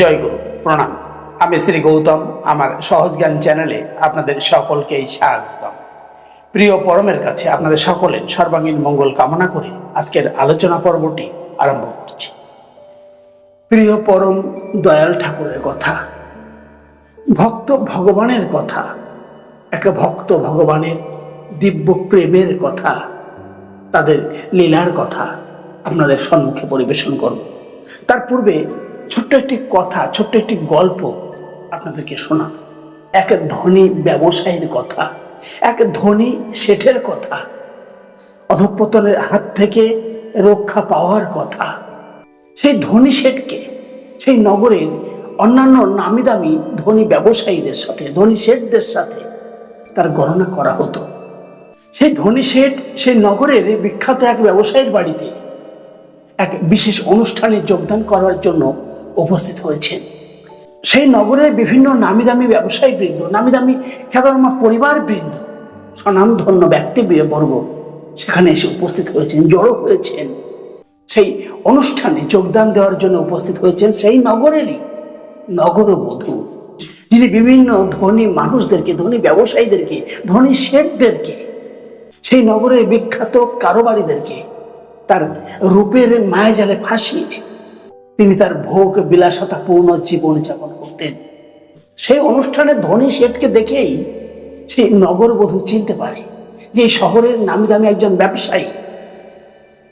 জয় গুরু প্রণাম। আমি শ্রী গৌতম, আমার সহজ জ্ঞান চ্যানেলে আপনাদের সকলকেই স্বাগতম। প্রিয় পরমের কাছে আপনাদের সকলের সর্বাঙ্গীন মঙ্গল কামনা করে আজকের আলোচনা পর্বটি আরম্ভ করছি। প্রিয় পরম দয়াল ঠাকুরের কথা, ভক্ত ভগবানের কথা, এক ভক্ত ভগবানের দিব্য প্রেমের কথা, তাদের লীলার কথা আপনাদের সম্মুখে পরিবেশন করব। তার পূর্বে ছোট্ট একটি কথা, ছোট্ট একটি গল্প আপনাদেরকে শোনাব। এক ধনী ব্যবসায়ীর কথা, এক ধনী শেঠের কথা, অধঃপতনের হাত থেকে রক্ষা পাওয়ার কথা। সেই ধনী শেঠকে, সেই নগরের অন্যান্য নামি দামি ধনী ব্যবসায়ীদের সাথে, ধনী শেঠদের সাথে তার গণনা করা হতো। সেই ধনী শেঠ সেই নগরের বিখ্যাত এক ব্যবসায়ীর বাড়িতে এক বিশেষ অনুষ্ঠানে যোগদান করার জন্য উপস্থিত হয়েছেন। সেই নগরের বিভিন্ন নামি দামি ব্যবসায়ী বৃন্দ নামি দামি খ্যাতনামা পরিবার বৃন্দ স্বনামধন্য ব্যক্তি বর্গ সেখানে এসে উপস্থিত হয়েছেন, জড়ো হয়েছেন। সেই অনুষ্ঠানে যোগদান দেওয়ার জন্য উপস্থিত হয়েছেন সেই নগরেরই নগরবধূ, যিনি বিভিন্ন ধনী মানুষদেরকে, ধনী ব্যবসায়ীদেরকে, ধনী শেঠদেরকে সেই নগরের বিখ্যাত কারোবারীদেরকে তার রূপের মায়াজালে ফাঁসিয়ে তিনি তার ভোগ বিলাসতাপূর্ণ জীবন যাপন করতেন। সেই অনুষ্ঠানে ধনী শেঠকে দেখেই সেই নগরবধূ চিনতে পারে যে শহরের নামি দামি একজন ব্যবসায়ী।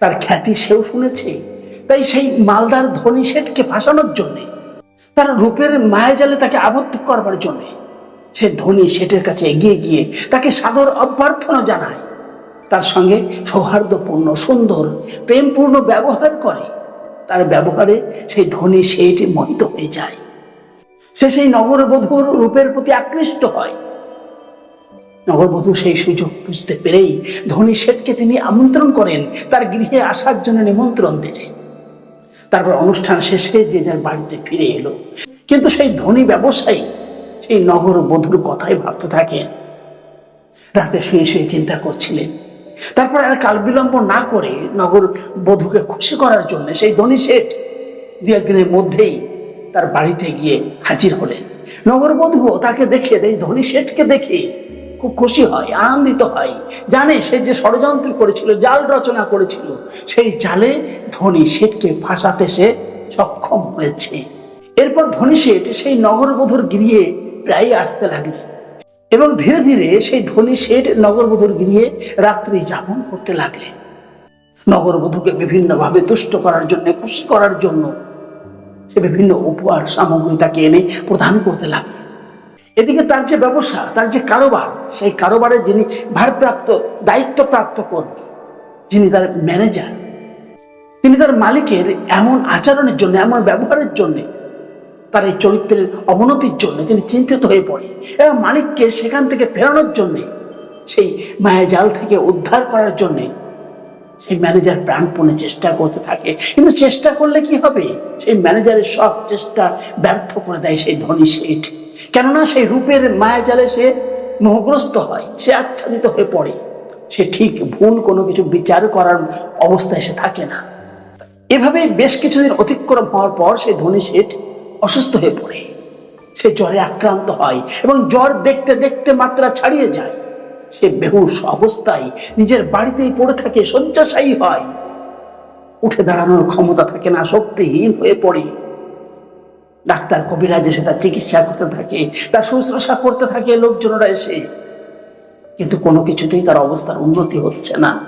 তার খ্যাতি সেও শুনেছে, তাই সেই মালদার ধনী শেঠকে ফাঁসানোর জন্যে, তার রূপের মায়াজালে তাকে আবদ্ধ করবার জন্যে সে ধনী শেঠের কাছে এগিয়ে গিয়ে তাকে সাদর অভ্যর্থনা জানায়। তার সঙ্গে সৌহার্দ্যপূর্ণ, সুন্দর, প্রেমপূর্ণ ব্যবহার করে। তার ব্যবহারে সেই ধনী শেঠ মোহিত হয়ে যায়। সে সেই নগরবধূর রূপের প্রতি আকৃষ্ট হয়। নগরবধূ সেই সুযোগ বুঝতে পেরেই ধনী শেঠকে তিনি আমন্ত্রণ করেন, তার গৃহে আসার জন্য নিমন্ত্রণ দিলেন। তারপর অনুষ্ঠান শেষে যে যার বাড়িতে ফিরে এলো। কিন্তু সেই ধনী ব্যবসায়ী, সেই নগর বধুর কথাই ভাবতে থাকেন। রাতে শুয়ে শুয়ে চিন্তা করছিলেন। তারপর আর কাল বিলম্ব না করে নগর বধূকে খুশি করার জন্য সেই ধনী শেঠ দু একদিনের মধ্যেই তার বাড়িতে গিয়ে হাজির হলেন। নগর বধূও তাকে দেখে, এই ধনী শেঠকে দেখে খুব খুশি হয়, আনন্দিত হয়। জানে সে যে ষড়যন্ত্র করেছিল, জাল রচনা করেছিল, সেই জালে ধনী শেঠকে ফাঁসাতে সে সক্ষম হয়েছে। এরপর ধনী শেঠ সেই নগরবধূর গৃহে প্রায় আসতে লাগলেন। এবং ধীরে ধীরে সেই ধনী শেঠ নগরবধূর গৃহে রাত্রি যাপন করতে লাগলেন। নগরবধূকে বিভিন্নভাবে তুষ্ট করার জন্য, খুশি করার জন্য সে বিভিন্ন উপহার সামগ্রী তাকে এনে প্রদান করতে লাগলেন। এদিকে তার যে ব্যবসা, তার যে কারোবার, সেই কারোবারের যিনি ভারপ্রাপ্ত, দায়িত্বপ্রাপ্ত কর্মী, যিনি তার ম্যানেজার তিনি তার মালিকের এমন আচরণের জন্য, এমন ব্যবহারের জন্যে তার এই চরিত্রের অবনতির জন্য তিনি চিন্তিত হয়ে পড়ে এবং মালিককে সেখান থেকে ফেরানোর জন্যে, সেই মায়াজাল থেকে উদ্ধার করার জন্যে সেই ম্যানেজার প্রাণপণে চেষ্টা করতে থাকে। কিন্তু চেষ্টা করলে কি হবে? সেই ম্যানেজারের সব চেষ্টা ব্যর্থ করে দেয় সেই ধনী শেঠ। কেননা সেই রূপের মায়াজালে সে মোহগ্রস্ত হয়, সে আচ্ছাদিত হয়ে পড়ে। সে ঠিক ভুল কোনো কিছু বিচার করার অবস্থায় সে থাকে না। এভাবে বেশ কিছুদিন অতিক্রম হওয়ার পর সেই ধনী শেঠ অসুস্থ হয়ে পড়ে। সে জ্বরে আক্রান্ত হয় এবং জ্বর দেখতে দেখতে মাত্রা ছাড়িয়ে যায়। সে বেহুশ অবস্থায় নিজের বাড়িতেই পড়ে থাকে, শয্যাশায়ী হয়। উঠে দাঁড়ানোর ক্ষমতা থাকে না, শক্তিহীন হয়ে পড়ে। ডাক্তার কবিরাজ এসে তার চিকিৎসা করতে থাকে, তার শুশ্রূষা করতে থাকে লোকজনরা এসে। কিন্তু কোনো কিছুতেই তার অবস্থার উন্নতি হচ্ছে না।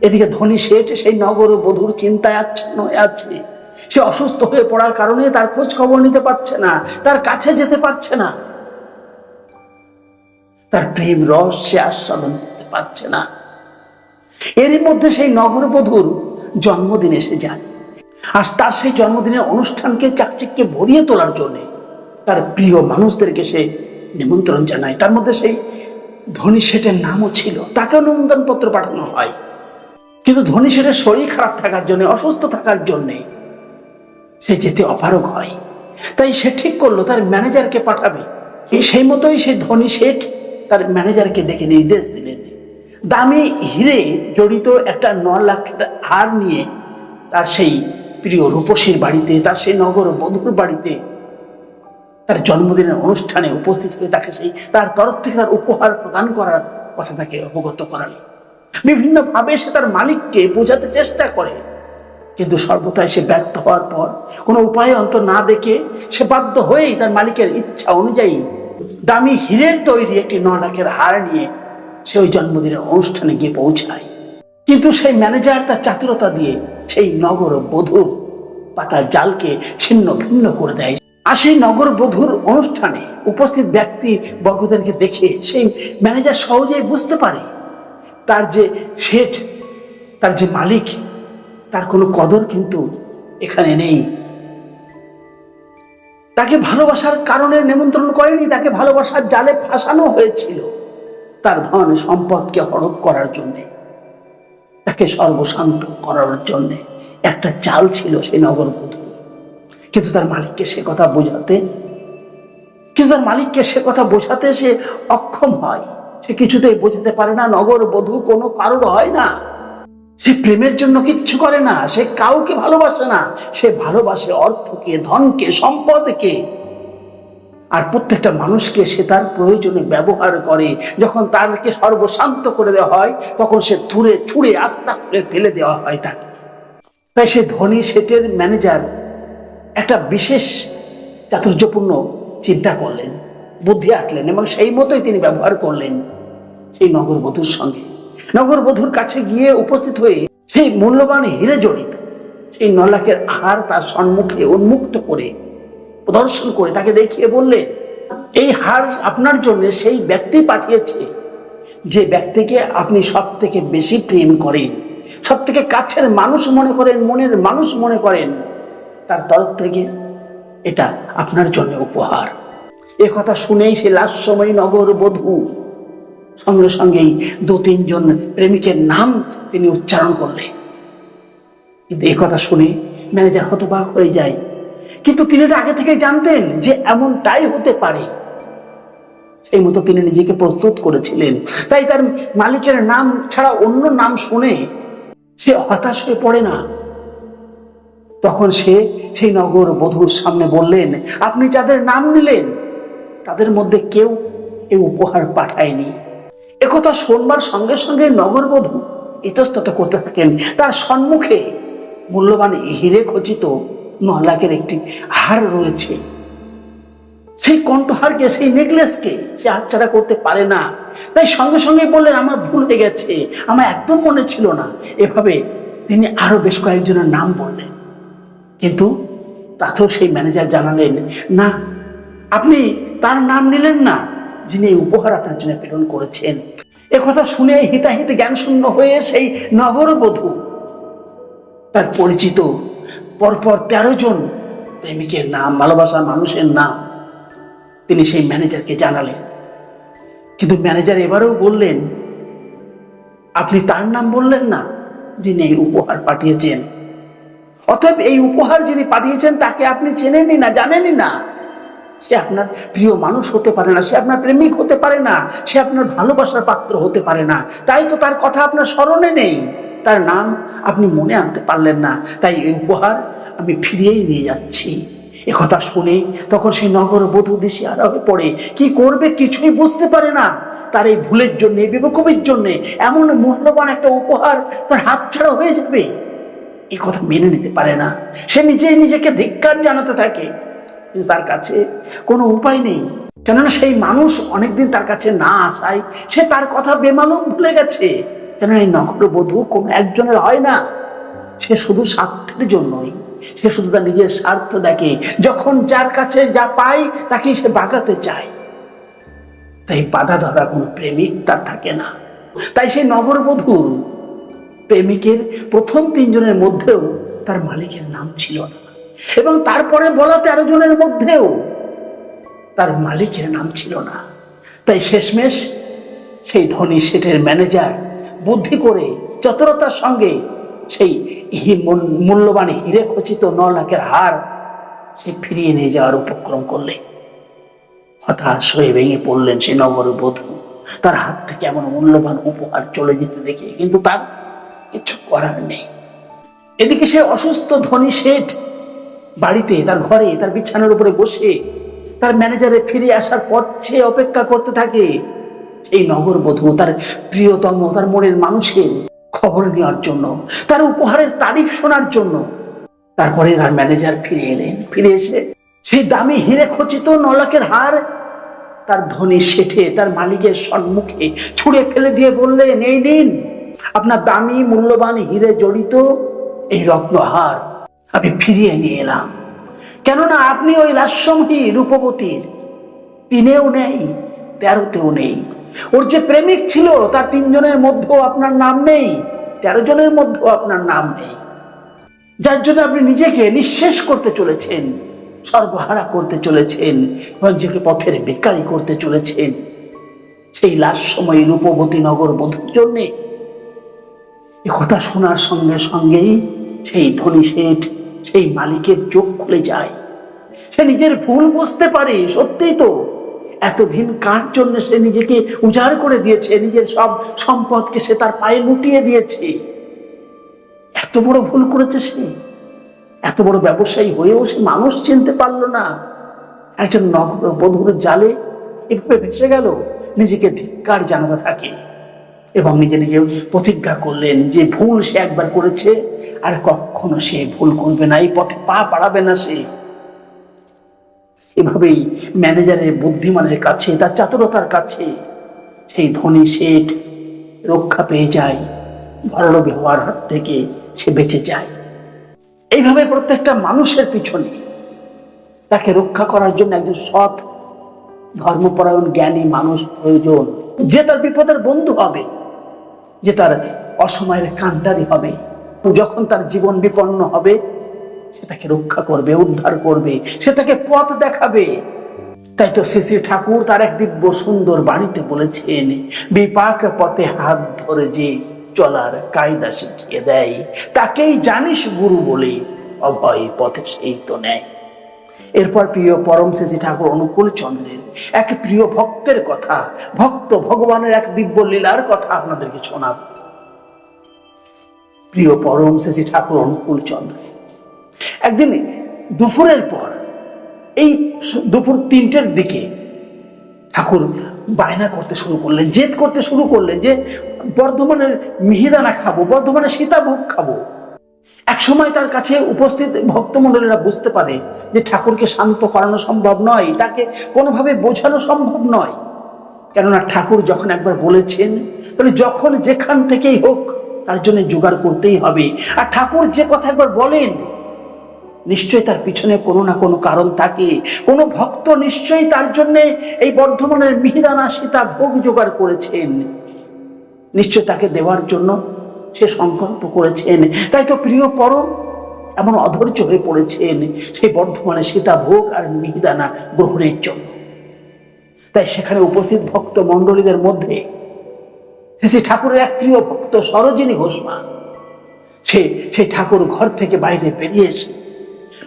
এদিকে ধনী শেঠ সেই নগর বধুর চিন্তায় আচ্ছন্ন হয়ে আছে। সে অসুস্থ হয়ে পড়ার কারণে তার খোঁজ খবর নিতে পারছে না, তার কাছে যেতে পারছে না। তার প্রেম রস সে আস্বাদন করতে পারছে না। এরই মধ্যে সেই নগরবধূর জন্মদিন এসে যায়। আর তার সেই জন্মদিনের অনুষ্ঠানকে চাকচিককে ভরিয়ে তোলার জন্যে তার প্রিয় মানুষদেরকে সে নিমন্ত্রণ জানায়। তার মধ্যে সেই ধনী শেঠের নামও ছিল। তাকেও নিমন্ত্রণ পত্র পাঠানো হয়। কিন্তু ধনী শেঠের শরীর খারাপ থাকার জন্য, অসুস্থ থাকার জন্যে সে যেতে অপারগ হয়। তাই সে ঠিক করল, তার ম্যানেজারকে পাঠাবে। সেই মতোই সেই ধনী শেঠ তার ম্যানেজারকে ডেকে নির্দেশ দিলেন। দামি হিরে জড়িত একটা ন লাখ হার নিয়ে তার সেই প্রিয় রূপসীর বাড়িতে, তার সেই নগর বধুর বাড়িতে তার জন্মদিনের অনুষ্ঠানে উপস্থিত হয়ে তাকে সেই তার তরফ থেকে তার উপহার প্রদান করার কথা তাকে অবগত করালো। বিভিন্নভাবে সে তার মালিককে বোঝাতে চেষ্টা করে। কিন্তু সর্বদাই সে ব্যর্থ হওয়ার পর কোনো উপায় অন্ত না দেখে সে বাধ্য হয়েই তার মালিকের ইচ্ছা অনুযায়ী দামি হীরের তৈরি একটি ন লাখের হার নিয়ে সে ওই জন্মদিনের অনুষ্ঠানে গিয়ে পৌঁছায়। কিন্তু সেই ম্যানেজার তার চাতুরতা দিয়ে সেই নগর বধূর পাতা জালকে ছিন্ন ভিন্ন করে দেয়। আর সেই নগর বধূর অনুষ্ঠানে উপস্থিত ব্যক্তি বর্গদেরকে দেখে সেই ম্যানেজার সহজেই বুঝতে পারে তার যে শেঠ, তার যে মালিক তার কোনো কদর কিন্তু এখানে নেই। তাকে ভালোবাসার কারণে নিমন্ত্রণ করেনি, তাকে ভালোবাসার জালে ফাঁসানো হয়েছিল তার ধন সম্পদকে হড়প করার জন্যে, তাকে সর্বশান্ত করার জন্যে। একটা চাল ছিল সেই নগরবধূ কিন্তু তার মালিককে সে কথা বোঝাতে, কিন্তু তার মালিককে সে কথা বোঝাতে সে অক্ষম হয়। সে কিছুতেই বোঝাতে পারে না, নগর বধূ কোনো কারোর হয় না। সে প্রেমের জন্য কিচ্ছু করে না, সে কাউকে ভালোবাসে না, সে ভালোবাসে অর্থকে, ধনকে, সম্পদকে। আর প্রত্যেকটা মানুষকে সে তার প্রয়োজনে ব্যবহার করে। যখন তারকে সর্বশান্ত করে দেওয়া হয়, তখন সে তুলে ছুঁড়ে আস্তা করে ফেলে দেওয়া হয় তাকে। তাই সে ধনী সেটের ম্যানেজার, একটা বিশেষ চাতুর্যপূর্ণ চিন্তা করলেন, বুদ্ধি আটলেন এবং সেই মতোই তিনি ব্যবহার করলেন সেই নগরবধূর সঙ্গে। নগরবধূর কাছে গিয়ে উপস্থিত হয়ে সেই মূল্যবান হিরে জড়িত। সেই নলাকের আহার তার সম্মুখে উন্মুক্ত করে প্রদর্শন করে তাকে দেখিয়ে বললে, এই হার আপনার জন্য সেই ব্যক্তি পাঠিয়েছে, যে ব্যক্তিকে আপনি সব থেকে বেশি প্রেম করেন সব থেকে কাছের মানুষ মনে করেন, মনের মানুষ মনে করেন, তার তরফ থেকে এটা আপনার জন্য উপহার। কথা শুনেই সে লাস্ট সময় নগর বধূ সঙ্গে সঙ্গেই দু তিনজন প্রেমিকের নাম তিনি উচ্চারণ করলেন। কিন্তু এ কথা শুনে ম্যানেজার হতবাক হয়ে যায়। কিন্তু তিনি এটা আগে থেকে জানতেন যে এমনটাই হতে পারে। সেই মতো তিনি নিজেকে প্রস্তুত করেছিলেন। তাই তার মালিকের নাম ছাড়া অন্য নাম শুনে সে হতাশ হয়ে পড়ে না। তখন সে সেই নগর বধূর সামনে বললেন, আপনি যাদের নাম নিলেন, তাদের মধ্যে কেউ এই উপহার পাঠায়নি। একথা শোনবার সঙ্গে সঙ্গে নগরবধূ ইতস্তত করতে থাকেন। তার সম্মুখে মূল্যবান হিরে খচিত নলাকের একটি হার রয়েছে। সেই কণ্ঠহারকে, সেই নেকলেসকে সে হাতছাড়া করতে পারে না। তাই সঙ্গে সঙ্গে বললেন, আমার ভুল হয়ে গেছে। আমার একদম মনে ছিল না। এভাবে তিনি আরও বেশ কয়েকজনের নাম বললেন। কিন্তু তাতেও সেই ম্যানেজার জানালেন, না, আপনি তার নাম নিলেন না। যিনি এই উপহার আপনার জন্য প্রেরণ করেছেন। এ কথা শুনে হিতাহিতে জ্ঞান শূন্য হয়ে সেই নগরবধূ, তার পরিচিত পরপর তেরো জন প্রেমিকের নাম, ভালোবাসার মানুষের নাম তিনি সেই ম্যানেজারকে জানালেন। কিন্তু ম্যানেজার এবারেও বললেন, আপনি তার নাম বললেন না যিনি এই উপহার পাঠিয়েছেন। অতএব এই উপহার যিনি পাঠিয়েছেন তাকে আপনি চেনেনই না, জানেনই না। সে আপনার প্রিয় মানুষ হতে পারে না, সে আপনার প্রেমিক হতে পারে না, সে আপনার ভালোবাসার পাত্র হতে পারে না। তাই তো তার কথা আপনার স্মরণে নেই। তার নাম আপনি মনে আনতে পারলেন না। তাই এই উপহার আমি ফিরিয়েই নিয়ে যাচ্ছি। একথা শুনে তখন সেই নগর বধূ দেশে আরবে পড়ে। কি করবে কিছুই বুঝতে পারে না। তার এই ভুলের জন্যে, বিবেকবির জন্যে এমন মূল্যবান একটা উপহার তার হাতছাড়া হয়ে যাবে। এই কথা মেনে নিতে পারে না। সে নিজেই নিজেকে ধিক্কার জানাতে থাকে। তার কাছে কোনো উপায় নেই। কেননা সেই মানুষ অনেকদিন তার কাছে না আসায় সে তার কথা বেমালুম ভুলে গেছে। কেননা এই নগরবধূ কোনো একজনের হয় না। সে শুধু স্বার্থের জন্যই। সে শুধু তার নিজের স্বার্থ দেখে। যখন যার কাছে যা পায় তাকে সে বাগাতে চায়। তাই বাধা ধরা কোনো প্রেমিক তার থাকে না। তাই সেই নগরবধূর প্রেমিকের প্রথম তিনজনের মধ্যেও তার মালিকের নাম ছিল না। এবং তারপরে বলা তেরো জনের মধ্যেও তার মালিকের নাম ছিল না। তাই শেষমেশ সেই ধনী শেঠের ম্যানেজার বুদ্ধি করে চতুরতার সঙ্গে সেই মূল্যবান হিরে খচিত ন লাখের হার সে ফিরিয়ে নিয়ে যাওয়ার উপক্রম করলে। হতাশ হয়ে ভেঙে পড়লেন সে নগর বধূ। তার হাত থেকে এমন মূল্যবান উপহার চলে যেতে দেখে কিন্তু তার কিছু করার নেই। এদিকে সে অসুস্থ ধনী শেঠ বাড়িতে, তার ঘরে, তার বিছানার উপরে বসে, তার ম্যানেজারে ফিরে আসার পথ সে অপেক্ষা করতে থাকে। সেই নগরবধূ, তার প্রিয়তম, তার মনের মানুষের খবর নেওয়ার জন্য, তার উপহারের তারিফ শোনার জন্য। তারপরে তার ম্যানেজার ফিরে এলেন। ফিরে এসে সেই দামি হিরে খচিত নলাকের হার, তার ধনী শেঠে, তার মালিকের সম্মুখে ছুঁড়ে ফেলে দিয়ে বললেন, এই নিন, আপনার দামি, মূল্যবান হিরে জড়িত এই রত্নহার আমি ফিরিয়ে নিয়ে এলাম। কেননা আপনি ওই লাস্যমহী রূপবতীর তিনেও নেই, তেরোতেও নেই। ওর যে প্রেমিক ছিল, তার তিনজনের মধ্যেও আপনার নাম নেই তেরো জনের মধ্যেও আপনার নাম নেই। যার জন্য আপনি নিজেকে নিঃশেষ করতে চলেছেন সর্বহারা করতে চলেছেন, এবং নিজেকে পথের বেকারি করতে চলেছেন। সেই লাশ সময় রূপবতী নগর বধুর জন্যে। কথা শোনার সঙ্গে সঙ্গেই সেই ধনী শেঠ সেই মালিকের চোখ খুলে যায়। সে নিজের ভুল বুঝতে পারে, সত্যিই তো। এতদিন কার জন্য সে নিজেকে উজাড় করে দিয়েছে? নিজের সব সম্পদকে সে তার পায়ে লুটিয়ে দিয়েছে। এত বড় ভুল করেছে সে। এত বড় ব্যবসায়ী হয়েও সে মানুষ চিনতে পারল না। একজন নগর বধুর জালে এভাবে ভেসে গেল। নিজেকে ধিক্কার জানাতে থাকে এবং নিজে নিজে প্রতিজ্ঞা করলেন যে ভুল সে একবার করেছে আর কখনো সে ভুল করবে না, এই পথে পা বাড়াবে না সে। এভাবেই ম্যানেজারের বুদ্ধিমানের কাছে, তার চাতুরতার কাছে সেই ধনী শেঠ রক্ষা পেয়ে যায় ভালো ব্যবহার হাত থেকে সে বেঁচে যায়। এইভাবে প্রত্যেকটা মানুষের পিছনে তাকে রক্ষা করার জন্য একজন সৎ ধর্মপরায়ণ, জ্ঞানী মানুষ প্রয়োজন। যে তার বিপদের বন্ধু হবে, যে তার অসময়ের কান্ডারি হবে যখন তার জীবন বিপন্ন হবে, সে তাকে রক্ষা করবে, উদ্ধার করবে, সে তাকে পথ দেখাবে। তাই তো শ্রী শ্রী ঠাকুর তার এক দিব্য সুন্দর বাড়িতে বলেছেন, বিপাক পথে হাত ধরে যে চলার কায়দা শিখিয়ে দেয়, তাকেই জানিস গুরু বলে, অভয় পথে সেই তো নেয়। এরপর প্রিয় পরম শ্রী ঠাকুর অনুকূল চন্দ্রের এক প্রিয় ভক্তের কথা, ভক্ত ভগবানের এক দিব্য লীলার কথা আপনাদেরকে শোনাব। প্রিয় পরম শেষী ঠাকুর অনুকূল চন্দ্র একদিন দুপুরের পর, এই দুপুর তিনটের দিকে ঠাকুর বায়না করতে শুরু করলেন, জেদ করতে শুরু করলেন যে বর্ধমানের মিহিদানা খাব, বর্ধমানের সীতাভোগ খাব। এক সময় তার কাছে উপস্থিত ভক্তমণ্ডলীরা বুঝতে পারে যে ঠাকুরকে শান্ত করানো সম্ভব নয়, তাকে কোনোভাবে বোঝানো সম্ভব নয়। কেননা ঠাকুর যখন একবার বলেছেন, তাহলে যখন যেখান থেকেই হোক তার জন্য জোগাড় করতেই হবে। আর ঠাকুর যে কথা একবার বলেন, নিশ্চয়ই তার পিছনে কোনো না কোনো কারণ থাকে। কোনো ভক্ত নিশ্চয়ই তার জন্যে এই বর্ধমানের মিহিদানা সীতা ভোগ জোগাড় করেছেন। নিশ্চয় তাকে দেওয়ার জন্য সে সংকল্প করেছেন। তাই তো প্রিয় পরম, এমন অধৈর্য হয়ে পড়েছেন সেই বর্ধমানে সীতা ভোগ আর মিহিদানা গ্রহণের জন্য। তাই সেখানে উপস্থিত ভক্ত মণ্ডলীদের মধ্যে সে ঠাকুরের এক প্রিয় ভক্ত সরোজিনী ঘোষমা। সে সেই ঠাকুর ঘর থেকে বাইরে বেরিয়ে এসে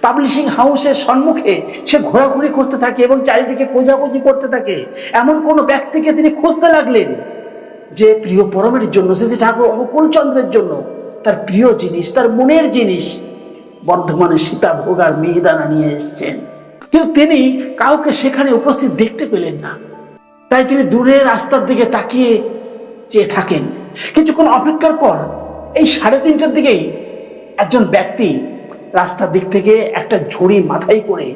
পাবলিশিং হাউসের সম্মুখে সে ঘোরাঘুরি করতে থাকে এবং চারিদিকে খোঁজাখুঁজি করতে থাকে। এমন কোনো ব্যক্তিকে তিনি খুঁজতে লাগলেন যে প্রিয় পরমের জন্য, সে ঠাকুর অনুকূল চন্দ্রের জন্য, তার প্রিয় জিনিস, তার মনের জিনিস বর্ধমানে সীতা ভোগ আর মিহিদানা নিয়ে এসছেন। কিন্তু তিনি কাউকে সেখানে উপস্থিত দেখতে পেলেন না। তাই তিনি দূরের রাস্তার দিকে তাকিয়ে চেয়ে থাকেন। কিছুক্ষণ অপেক্ষার পর এই সাড়ে তিনটার দিকেই একজন ব্যক্তি রাস্তার দিক থেকে একটা ঝুড়ি মাথায় করে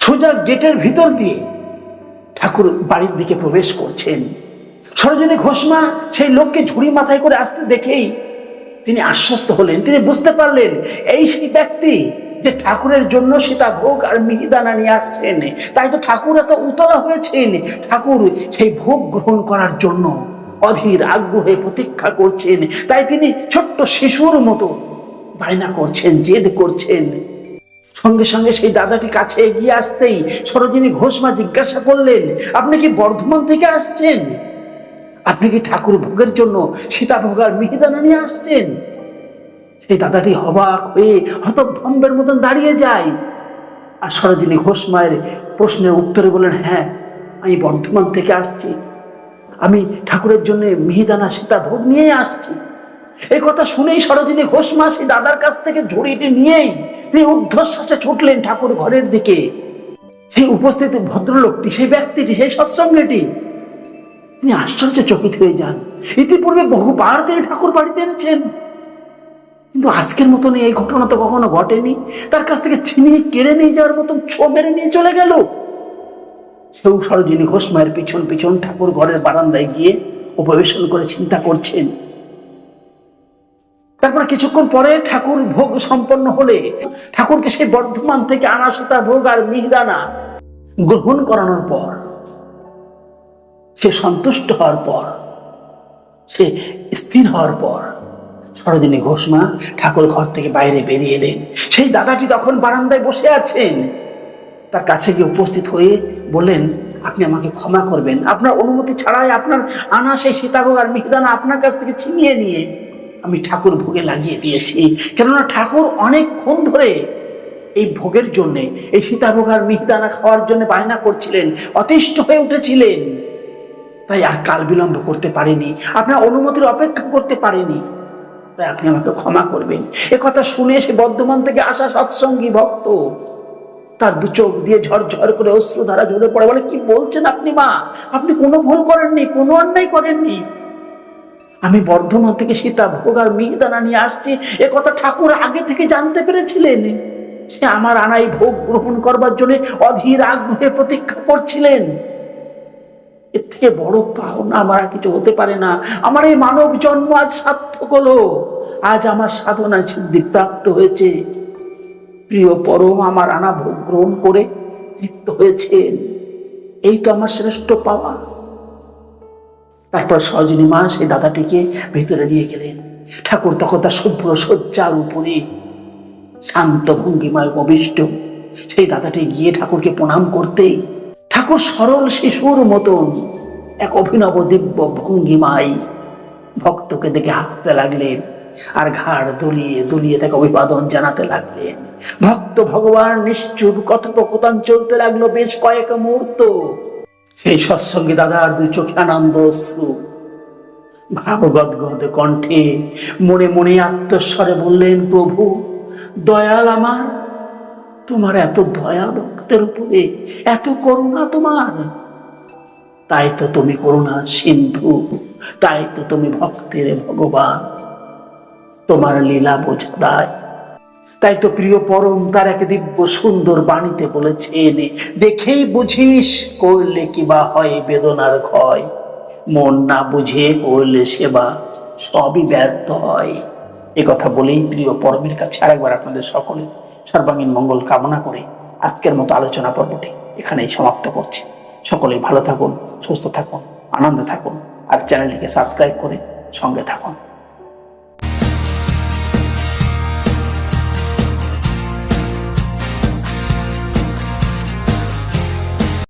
সোজা গেটের ভিতর দিয়ে ঠাকুর বাড়ির দিকে প্রবেশ করছেন। সরোজনী ঘোষমা সেই লোককে ঝুড়ি মাথায় করে আসতে দেখেই তিনি আশ্বস্ত হলেন। তিনি বুঝতে পারলেন, এই সেই ব্যক্তি যে ঠাকুরের জন্য সীতা ভোগ আর মিহিদানা নিয়ে আসছেন। তাই তো ঠাকুর এত উতলা হয়েছেন। ঠাকুর সেই ভোগ গ্রহণ করার জন্য অধীর আগ্রহে প্রতীক্ষা করছেন। তাই তিনি ছোট্ট শিশুর মতো বায়না করছেন, জেদ করছেন। সঙ্গে সঙ্গে সেই দাদাটি কাছে এগিয়ে আসতেই সরোজিনী ঘোষমা জিজ্ঞাসা করলেন, আপনি কি বর্ধমান থেকে আসছেন? আপনি কি ঠাকুর ভোগের জন্য সীতা ভোগার মিহিদানা নিয়ে আসছেন? সেই দাদাটি হবাক হয়ে হতভম্বের মতন দাঁড়িয়ে যায়। আর সরোজিনী ঘোষ মায়ের প্রশ্নের উত্তরে বলেন হ্যাঁ আমি বর্ধমান থেকে আসছি। আমি ঠাকুরের জন্য মিহিদানা সীতা ভোগ নিয়ে আসছি। এই কথা শুনেই সরোজিনী ঘোষ মাসি দাদার কাছ থেকে ঝুড়িটি নিয়েই তিনি ঊর্ধ্বশ্বাসে ছুটলেন ঠাকুর ঘরের দিকে। সেই উপস্থিত ভদ্রলোকটি, সেই ব্যক্তিটি, সেই সৎসঙ্গেটি। তিনি আশ্চর্য চকিত হয়ে যান। ইতিপূর্বে বহুবার তিনি ঠাকুর বাড়িতে এনেছেন কিন্তু আজকের মতন এই ঘটনা তো কখনো ঘটেনি। তার কাছ থেকে ছিনিয়ে কেড়ে নিয়ে যাওয়ার মতন ছো মেরে নিয়ে চলে গেল। সেও সরোজিনী ঘোষ মায়ের পিছন পিছন ঠাকুর ঘরের বারান্দায় গিয়ে উপবেশন করে চিন্তা করছেন। তারপরে কিছুক্ষণ পরে ঠাকুর ভোগ সম্পন্ন হলে ঠাকুরকে সেই বর্ধমান থেকে আনা সেটা ভোগ আর মিহিদানা গ্রহণ করানোর পর, সে সন্তুষ্ট হওয়ার পর, সে স্থির হওয়ার পর সরোজিনী ঘোষমা ঠাকুর ঘর থেকে বাইরে বেরিয়ে এলেন। সেই দাদাটি তখন বারান্দায় বসে আছেন। তার কাছে গিয়ে উপস্থিত হয়ে বললেন, আপনি আমাকে ক্ষমা করবেন। আপনার অনুমতি ছাড়াই আপনার আনা সেই সীতাভোগ আর মিহিদানা আপনার কাছ থেকে ছিনিয়ে নিয়ে আমি ঠাকুর ভোগে লাগিয়ে দিয়েছি। কেননা ঠাকুর অনেকক্ষণ ধরে এই ভোগের জন্যে, এই সীতাভোগ আর মিহিদানা খাওয়ার জন্য বায়না করছিলেন, অতিষ্ঠ হয়ে উঠেছিলেন। তাই আর কাল বিলম্ব করতে পারিনি, আপনার অনুমতির অপেক্ষা করতে পারিনি। তাই আপনি আমাকে ক্ষমা করবেন। কথা শুনে সে বর্ধমান থেকে আসা সৎসঙ্গী ভক্ত তার দু চোখ দিয়ে ঝরঝর করে অশ্রু ধারা ঝরে পড়ে। বলে, কি বলছেন আপনি মা? আপনি কোনো ভুল করেননি, কোনো অন্যায় করেননি? আমি বর্ধমান থেকে সীতা, ভোগ আর মিহিদানা নিয়ে আসছি। এ কথা ঠাকুর আগে থেকে জানতে পেরেছিলেন। সে আমার আনাই ভোগ গ্রহণ করবার জন্য অধীর আগ্রহে প্রতীক্ষা করছিলেন। এর থেকে বড় পাওনা আমার আর কিছু হতে পারে না। আমার এই মানব জন্ম আজ সার্থক হলো। আজ আমার সাধনা সিদ্ধি প্রাপ্ত হয়েছে। প্রিয় পরম আমার আনা ভোগ গ্রহণ করে তৃপ্ত হয়েছেন। এই তো আমার শ্রেষ্ঠ পাওয়া। তারপর সজনী মা সেই দাদাটিকে ভেতরে নিয়ে গেলেন। ঠাকুর তখন তার শুভ্র শয্যার উপরে শান্ত ভঙ্গিমায় উপবিষ্ট সেই দাদাটি গিয়ে ঠাকুরকে প্রণাম করতে ঠাকুর সরল শিশুর মতন এক অভিনব দিব্য ভঙ্গিমায় ভক্তকে দেখে হাসতে লাগলেন। আর ঘাড় দুলিয়ে দুলিয়ে তাকে অভিবাদন জানাতে লাগলেন ভক্ত ভগবান নিশ্চুপ কথোপকথন চলতে লাগল বেশ কয়েক মুহূর্ত। সেই সৎসঙ্গী দাদার দুই চোখে আনন্দ অশ্রু। ভাবগদ গদ কণ্ঠে মনে মনে আত্মস্বরে বললেন, প্রভু, দয়াল আমার, তোমার এত দয়া ভক্তের উপরে এত করুণা তোমার। তাই তো তুমি করুণা সিন্ধু, তাই তো তুমি ভক্তের ভগবান। তোমার লীলা বোঝা দায় তাই তো প্রিয় পরম, তার এক দিব্য সুন্দর বাণীতে বলেছেন, দেখেই বুঝিস করলে কিবা হয় বেদনার ক্ষয়। মন না বুঝে করলে সেবা সবই ব্যর্থ হয়। এ কথা বলেই প্রিয় পরমের কাছে আরেকবার আপনাদের সকলে সর্বাঙ্গীন মঙ্গল কামনা করে আজকের মতো আলোচনা পর্বটি এখানেই সমাপ্ত করছি। সকলেই ভালো থাকুন, সুস্থ থাকুন, আনন্দে থাকুন, আর চ্যানেলটিকে সাবস্ক্রাইব করে সঙ্গে থাকুন।